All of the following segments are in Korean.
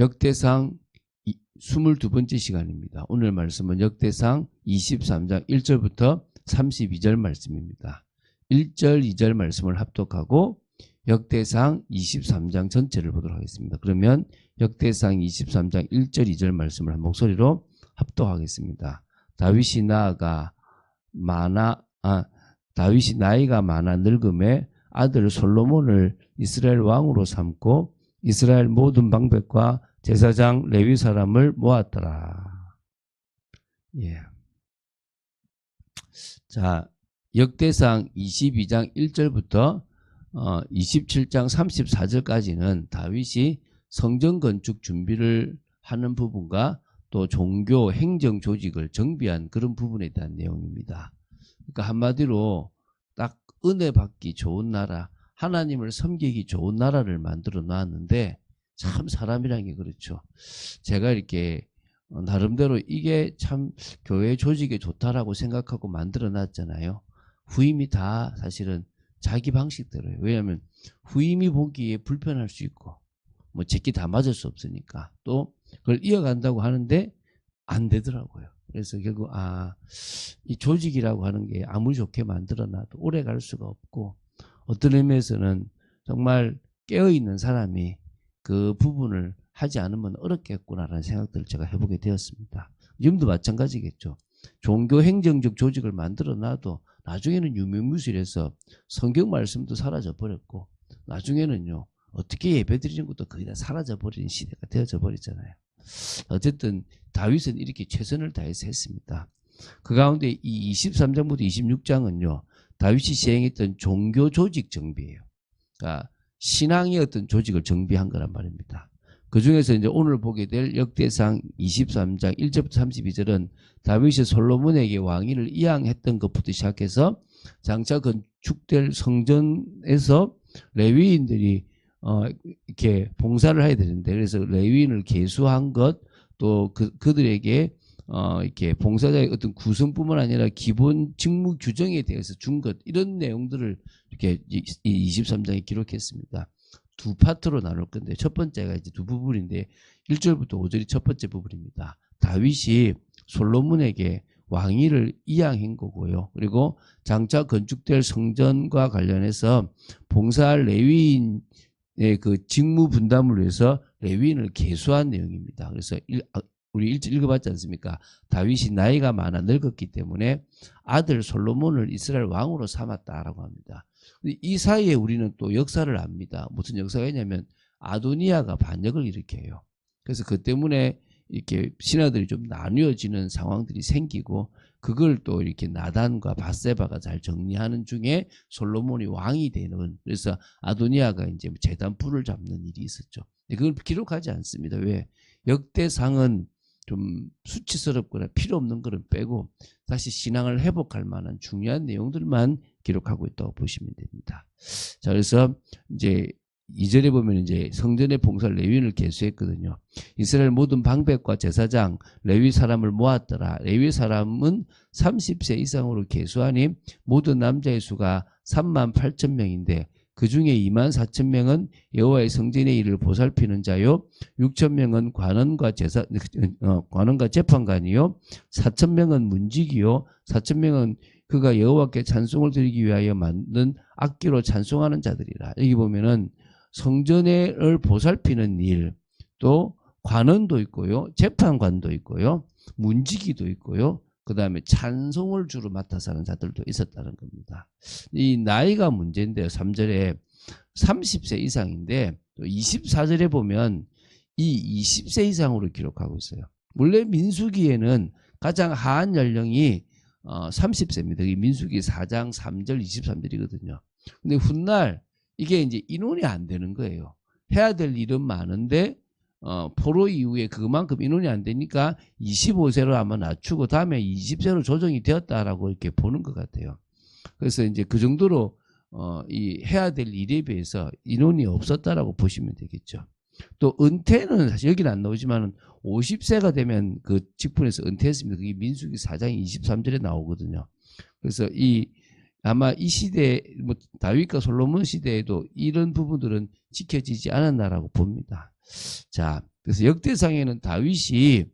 역대상 22번째 시간입니다. 오늘 말씀은 역대상 23장 1절부터 32절 말씀입니다. 1절, 2절 말씀을 합독하고 역대상 23장 전체를 보도록 하겠습니다. 그러면 역대상 23장 1절, 2절 말씀을 한 목소리로 합독하겠습니다. 다윗이 나아가 많아 아 다윗이 나이가 많아 늙음에 아들 솔로몬을 이스라엘 왕으로 삼고 이스라엘 모든 방백과 제사장 레위 사람을 모았더라. 예. 자, 역대상 22장 1절부터 어, 27장 34절까지는 다윗이 성전 건축 준비를 하는 부분과 또 종교 행정 조직을 정비한 그런 부분에 대한 내용입니다. 그러니까 한마디로 딱 은혜 받기 좋은 나라, 하나님을 섬기기 좋은 나라를 만들어 놨는데 참 사람이라는 게 그렇죠. 제가 이렇게 어, 나름대로 이게 참 교회 조직에 좋다라고 생각하고 만들어 놨잖아요. 후임이 다 사실은 자기 방식대로예요. 왜냐하면 후임이 보기에 불편할 수 있고 뭐 제끼 다 맞을 수 없으니까 또 그걸 이어간다고 하는데 안 되더라고요. 그래서 결국 아 이 조직이라고 하는 게 아무리 좋게 만들어놔도 오래 갈 수가 없고 어떤 의미에서는 정말 깨어 있는 사람이 그 부분을 하지 않으면 어렵겠구나라는 생각들을 제가 해보게 되었습니다. 지금도 마찬가지겠죠. 종교 행정적 조직을 만들어 놔도 나중에는 유명무실해서 성경 말씀도 사라져 버렸고 나중에는요 어떻게 예배 드리는 것도 거의 다 사라져 버리는 시대가 되어져 버리잖아요. 어쨌든 다윗은 이렇게 최선을 다해서 했습니다. 그 가운데 이 23장부터 26장은요 다윗이 시행했던 종교 조직 정비예요. 그러니까 신앙의 어떤 조직을 정비한 거란 말입니다. 그 중에서 이제 오늘 보게 될 역대상 23장 1절부터 32절은 다윗이 솔로몬에게 왕위를 이양했던 것부터 시작해서 장차 건축될 성전에서 레위인들이 어 이렇게 봉사를 해야 되는데 그래서 레위인을 계수한 것 또 그, 그들에게 어 이렇게 봉사자의 어떤 구성뿐만 아니라 기본 직무 규정에 대해서 준 것 이런 내용들을 이렇게 이 23장에 기록했습니다. 두 파트로 나눌 건데 첫 번째가 이제 두 부분인데 1절부터 5절이 첫 번째 부분입니다. 다윗이 솔로몬에게 왕위를 이양한 거고요. 그리고 장차 건축될 성전과 관련해서 봉사할 레위인의 그 직무 분담을 위해서 레위인을 개수한 내용입니다. 그래서 일, 아, 우리 일찍 읽어봤지 않습니까? 다윗이 나이가 많아 늙었기 때문에 아들 솔로몬을 이스라엘 왕으로 삼았다라고 합니다. 이 사이에 우리는 또 역사를 압니다. 무슨 역사가 있냐면 아도니아가 반역을 일으켜요. 그래서 그 때문에 이렇게 신하들이 좀 나뉘어지는 상황들이 생기고 그걸 또 이렇게 나단과 바세바가 잘 정리하는 중에 솔로몬이 왕이 되는 그래서 아도니아가 이제 재단 불을 잡는 일이 있었죠. 그걸 기록하지 않습니다. 왜? 역대상은 좀 수치스럽거나 필요 없는 거는 빼고 다시 신앙을 회복할 만한 중요한 내용들만 기록하고 있다고 보시면 됩니다. 자, 그래서 이제 이절에 보면 이제 성전의 봉사를 레위인을 개수했거든요. 이스라엘 모든 방백과 제사장, 레위 사람을 모았더라. 레위 사람은 30세 이상으로 개수하니 모든 남자의 수가 3만 8천 명인데 그 중에 2만 4천 명은 여호와의 성전의 일을 보살피는 자요, 6천 명은 관원과 제사 어, 관원과 재판관이요, 4천 명은 문지기요, 4천 명은 그가 여호와께 찬송을 드리기 위하여 만든 악기로 찬송하는 자들이라. 여기 보면은 성전을 보살피는 일, 또 관원도 있고요, 재판관도 있고요, 문지기도 있고요, 그 다음에 찬송을 주로 맡아서 하는 자들도 있었다는 겁니다. 이 나이가 문제인데요. 3절에 30세 이상인데 또 24절에 보면 이 20세 이상으로 기록하고 있어요. 원래 민수기에는 가장 하한 연령이 어, 30세입니다. 이 민수기 4장 3절 23절이거든요. 근데 훗날 이게 이제 인원이 안 되는 거예요. 해야 될 일은 많은데 어, 포로 이후에 그만큼 인원이 안 되니까 25세로 아마 낮추고 다음에 20세로 조정이 되었다라고 이렇게 보는 것 같아요. 그래서 이제 그 정도로 어, 이 해야 될 일에 비해서 인원이 없었다라고 보시면 되겠죠. 또 은퇴는 사실 여기는 안 나오지만은 50세가 되면 그 직분에서 은퇴했습니다. 그게 민수기 4장 23절에 나오거든요. 그래서 이 아마 이 시대 뭐 다윗과 솔로몬 시대에도 이런 부분들은 지켜지지 않았나라고 봅니다. 자, 그래서 역대상에는 다윗이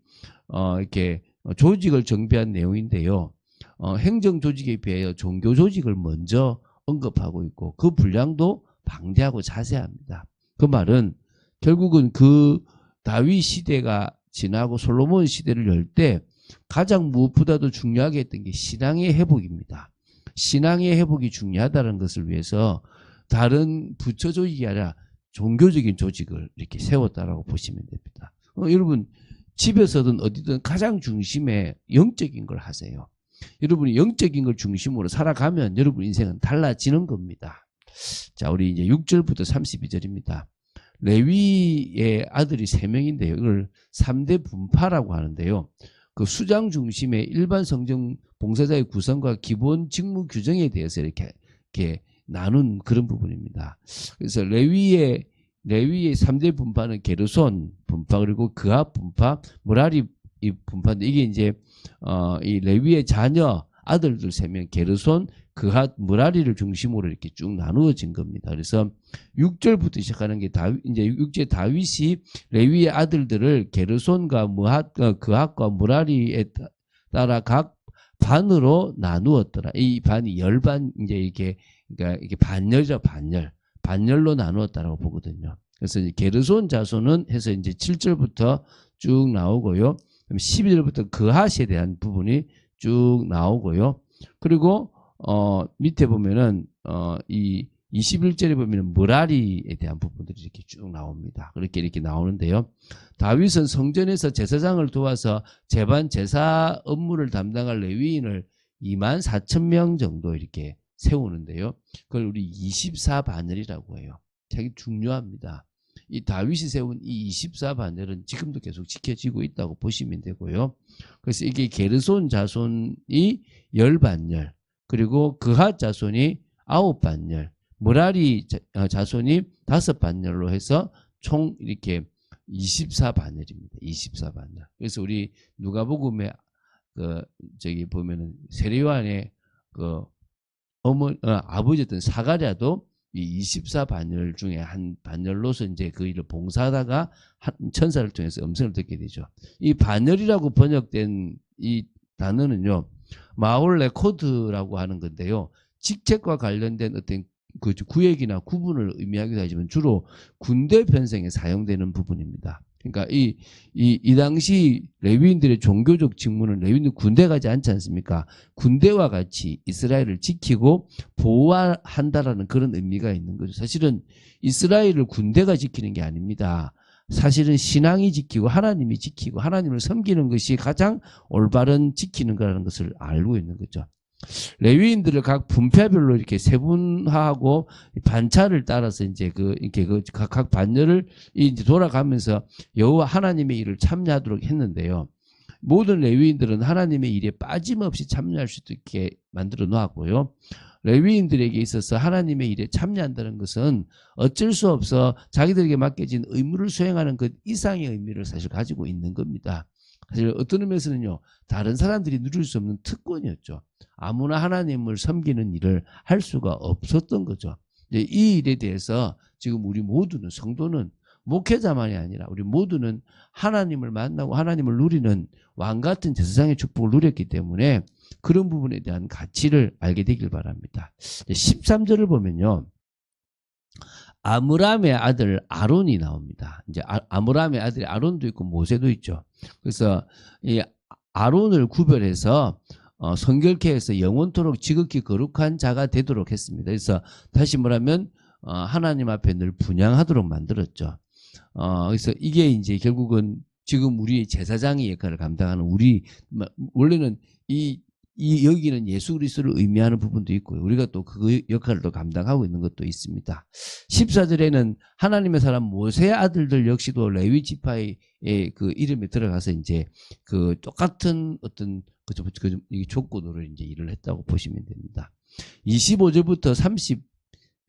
어, 이렇게 조직을 정비한 내용인데요. 어, 행정 조직에 비하여 종교 조직을 먼저 언급하고 있고 그 분량도 방대하고 자세합니다. 그 말은 결국은 그 다윗 시대가 지나고 솔로몬 시대를 열 때 가장 무엇보다도 중요하게 했던 게 신앙의 회복입니다. 신앙의 회복이 중요하다는 것을 위해서 다른 부처 조직이 아니라 종교적인 조직을 이렇게 세웠다라고 보시면 됩니다. 어, 여러분 집에서든 어디든 가장 중심에 영적인 걸 하세요. 여러분이 영적인 걸 중심으로 살아가면 여러분 인생은 달라지는 겁니다. 자, 우리 이제 6절부터 32절입니다. 레위의 아들이 3명인데요. 이걸 3대 분파라고 하는데요. 그 수장 중심의 일반 성정 봉사자의 구성과 기본 직무 규정에 대해서 이렇게, 이렇게 나눈 그런 부분입니다. 그래서 레위의 레위의 3대 분파는 게르손 분파 그리고 그압 분파, 무라리 이 분파인데 이게 이제 어, 이 레위의 자녀 아들들 세 명 게르손, 그핫, 무라리를 중심으로 이렇게 쭉 나누어진 겁니다. 그래서 6절부터 시작하는 게 다윗, 이제 6절 다윗이 레위의 아들들을 게르손과 무핫, 어, 그핫과 무라리에 따라 각 반으로 나누었더라. 이 반이 열반 이제 이게 그러니까 이게 반열이죠, 반열. 반열로 나누었다라고 보거든요. 그래서 이제 게르손 자손은 해서 이제 7절부터 쭉 나오고요. 그럼 12절부터 그핫에 대한 부분이 쭉 나오고요. 그리고 어 밑에 보면은 어이 21절에 보면은 무라리에 대한 부분들이 이렇게 쭉 나옵니다. 그렇게 이렇게 나오는데요. 다윗은 성전에서 제사장을 도와서 재반 제사 업무를 담당할 레위인을 2만 4천 명 정도 이렇게 세우는데요. 그걸 우리 24반열이라고 해요. 되게 중요합니다. 이 다윗이 세운 이 24반열은 지금도 계속 지켜지고 있다고 보시면 되고요. 그래서 이게 게르손 자손이 10반열, 그리고 그핫 자손이 9반열, 무라리 어, 자손이 5반열로 해서 총 이렇게 24반열입니다. 24반열. 그래서 우리 누가복음에 그 저기 보면은 세례요한의 그 어머 어, 아버지였던 사가랴도 이 24반열 중에 한 반열로서 이제 그 일을 봉사하다가 한 천사를 통해서 음성을 듣게 되죠. 이 반열이라고 번역된 이 단어는요. 마올레 코드라고 하는 건데요. 직책과 관련된 어떤 그 구역이나 구분을 의미하기도 하지만 주로 군대 편성에 사용되는 부분입니다. 그러니까 이, 이, 이 당시 레위인들의 종교적 직무는 레위인들 군대 가지 않지 않습니까? 군대와 같이 이스라엘을 지키고 보호한다라는 그런 의미가 있는 거죠. 사실은 이스라엘을 군대가 지키는 게 아닙니다. 사실은 신앙이 지키고 하나님이 지키고 하나님을 섬기는 것이 가장 올바른 지키는 거라는 것을 알고 있는 거죠. 레위인들을 각 분파별로 이렇게 세분화하고 반차를 따라서 이제 그 이렇게 그 각 각 반열을 이제 돌아가면서 여호와 하나님의 일을 참여하도록 했는데요. 모든 레위인들은 하나님의 일에 빠짐없이 참여할 수 있게 만들어 놓았고요. 레위인들에게 있어서 하나님의 일에 참여한다는 것은 어쩔 수 없어 자기들에게 맡겨진 의무를 수행하는 그 이상의 의미를 사실 가지고 있는 겁니다. 사실 어떤 의미에서는요, 다른 사람들이 누릴 수 없는 특권이었죠. 아무나 하나님을 섬기는 일을 할 수가 없었던 거죠. 이 일에 대해서 지금 우리 모두는 성도는 목회자만이 아니라 우리 모두는 하나님을 만나고 하나님을 누리는 왕 같은 제사장의 축복을 누렸기 때문에 그런 부분에 대한 가치를 알게 되길 바랍니다. 13절을 보면요. 아므람의 아들 아론이 나옵니다. 이제 아, 무람의 아들이 아론도 있고 모세도 있죠. 그래서 이 아론을 구별해서 어, 성결케 해서 영원토록 지극히 거룩한 자가 되도록 했습니다. 그래서 다시 말하면 어, 하나님 앞에 늘 분양하도록 만들었죠. 어, 그래서 이게 이제 결국은 지금 우리 제사장의 역할을 감당하는 우리 원래는 이, 이 여기는 예수 그리스도를 의미하는 부분도 있고요. 우리가 또 그 역할을 또 감당하고 있는 것도 있습니다. 14절에는 하나님의 사람 모세의 아들들 역시도 레위 지파의 그 이름에 들어가서 이제 그 똑같은 어떤 그 조건으로 이제 일을 했다고 보시면 됩니다. 25절부터 30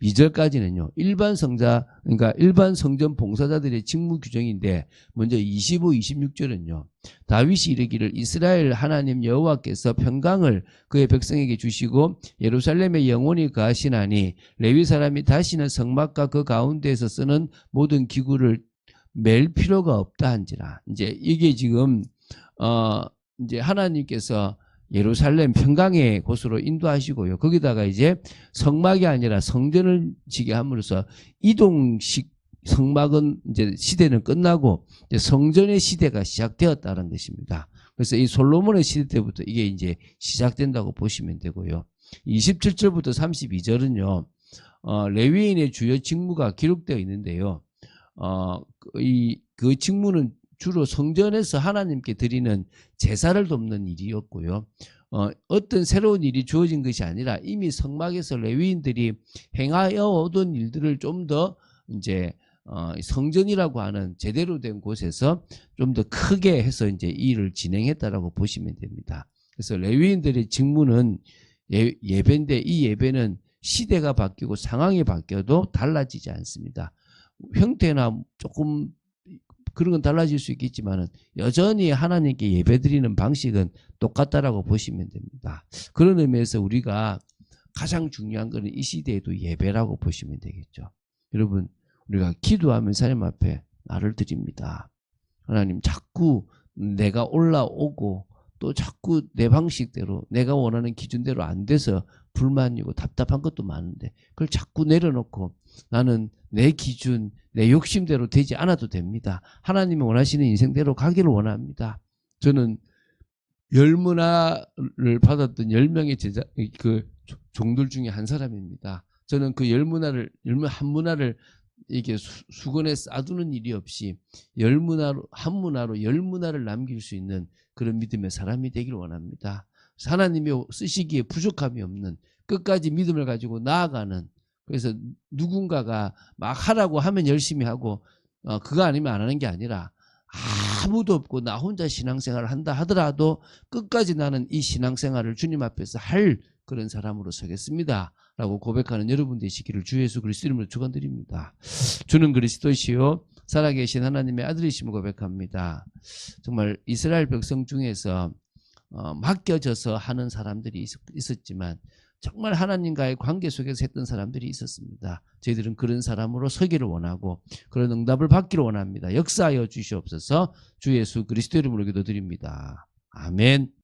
2절까지는요. 일반 성자 그러니까 일반 성전 봉사자들의 직무 규정인데 먼저 25, 26절은요. 다윗이 이르기를 이스라엘 하나님 여호와께서 평강을 그의 백성에게 주시고 예루살렘에 영원히 거하시나니 레위 사람이 다시는 성막과 그 가운데에서 쓰는 모든 기구를 맬 필요가 없다 한지라. 이제 이게 지금 어 이제 하나님께서 예루살렘 평강의 곳으로 인도하시고요. 거기다가 이제 성막이 아니라 성전을 지게 함으로써 이동식 성막은 이제 시대는 끝나고 이제 성전의 시대가 시작되었다는 것입니다. 그래서 이 솔로몬의 시대 때부터 이게 이제 시작된다고 보시면 되고요. 27절부터 32절은요. 어, 레위인의 주요 직무가 기록되어 있는데요. 어, 이, 그 직무는 주로 성전에서 하나님께 드리는 제사를 돕는 일이었고요. 어, 어떤 새로운 일이 주어진 것이 아니라 이미 성막에서 레위인들이 행하여 오던 일들을 좀 더 이제 어, 성전이라고 하는 제대로 된 곳에서 좀 더 크게 해서 이제 이 일을 진행했다라고 보시면 됩니다. 그래서 레위인들의 직무는 예, 예배인데 이 예배는 시대가 바뀌고 상황이 바뀌어도 달라지지 않습니다. 형태나 조금 그런 건 달라질 수 있겠지만은 여전히 하나님께 예배드리는 방식은 똑같다라고 보시면 됩니다. 그런 의미에서 우리가 가장 중요한 것은 이 시대에도 예배라고 보시면 되겠죠. 여러분 우리가 기도하면서 하나님 앞에 나를 드립니다. 하나님 자꾸 내가 올라오고 또 자꾸 내 방식대로 내가 원하는 기준대로 안 돼서 불만이고 답답한 것도 많은데 그걸 자꾸 내려놓고 나는 내 기준, 내 욕심대로 되지 않아도 됩니다. 하나님이 원하시는 인생대로 가기를 원합니다. 저는 열문화를 받았던 열 명의 제자 그 종들 중에 한 사람입니다. 저는 그 열문화를 열문 한 문화를 이게 수, 수건에 싸두는 일이 없이 열문화로 한 문화로 열 문화를 남길 수 있는 그런 믿음의 사람이 되기를 원합니다. 하나님이 쓰시기에 부족함이 없는 끝까지 믿음을 가지고 나아가는 그래서 누군가가 막 하라고 하면 열심히 하고 어, 그거 아니면 안 하는 게 아니라 아무도 없고 나 혼자 신앙생활을 한다 하더라도 끝까지 나는 이 신앙생활을 주님 앞에서 할 그런 사람으로 서겠습니다. 라고 고백하는 여러분 되시기를 주 예수 그리스도 이름으로 축원드립니다. 주는 그리스도시요 살아계신 하나님의 아들이심을 고백합니다. 정말 이스라엘 백성 중에서 어, 맡겨져서 하는 사람들이 있, 있었지만 정말 하나님과의 관계 속에서 했던 사람들이 있었습니다. 저희들은 그런 사람으로 서기를 원하고 그런 응답을 받기를 원합니다. 역사하여 주시옵소서 주 예수 그리스도 이름으로 기도드립니다. 아멘.